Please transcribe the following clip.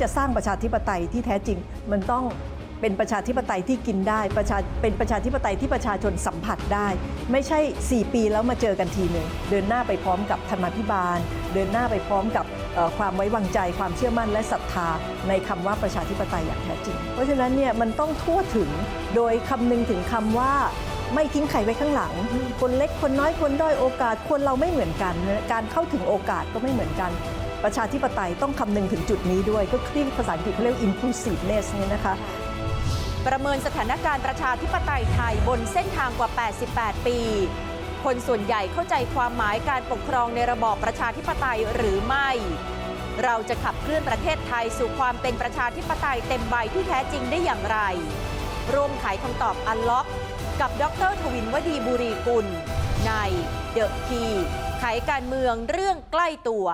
จะสร้างประชาธิปไตยที่แท้จริง มันต้องเป็นประชาธิปไตยที่กินได้ประชาเป็นประชาธิปไตยที่ประชาชนสัมผัสได้ ไม่ใช่ 4 ปีแล้วมาเจอกันทีหนึ่งเดินหน้าไปพร้อมกับธรรมาภิบาล เดินหน้าไปพร้อมกับความไว้วางใจ ความเชื่อมั่นและศรัทธา ในคำว่าประชาธิปไตยอย่างแท้จริง เพราะฉะนั้นเนี่ยมันต้องทั่วถึงโดยคำนึงถึงคำว่าไม่ทิ้งใครไว้ข้างหลัง คนเล็กคนน้อยคนด้อยโอกาส คนเราไม่เหมือนกัน การเข้าถึงโอกาสก็ไม่เหมือนกัน ประชาธิปไตยต้องคำนึงถึงจุดนี้ด้วย ก็ที่ภาษาอังกฤษเขาเรียก inclusiveness เนี่ยนะคะ ประเมินสถานการณ์ประชาธิปไตยไทยบนเส้นทางกว่า 88 ปี คนส่วนใหญ่เข้าใจความหมายการปกครองในระบอบประชาธิปไตยหรือไม่ เราจะขับเคลื่อนประเทศไทยสู่ความเป็นประชาธิปไตยเต็มใบที่แท้จริงได้อย่างไร ร่วมไขคำตอบอันล็อก กับดรทวินวดีบุรีกุล ในเดอะคีไขการเมืองเรื่องใกล้ตัว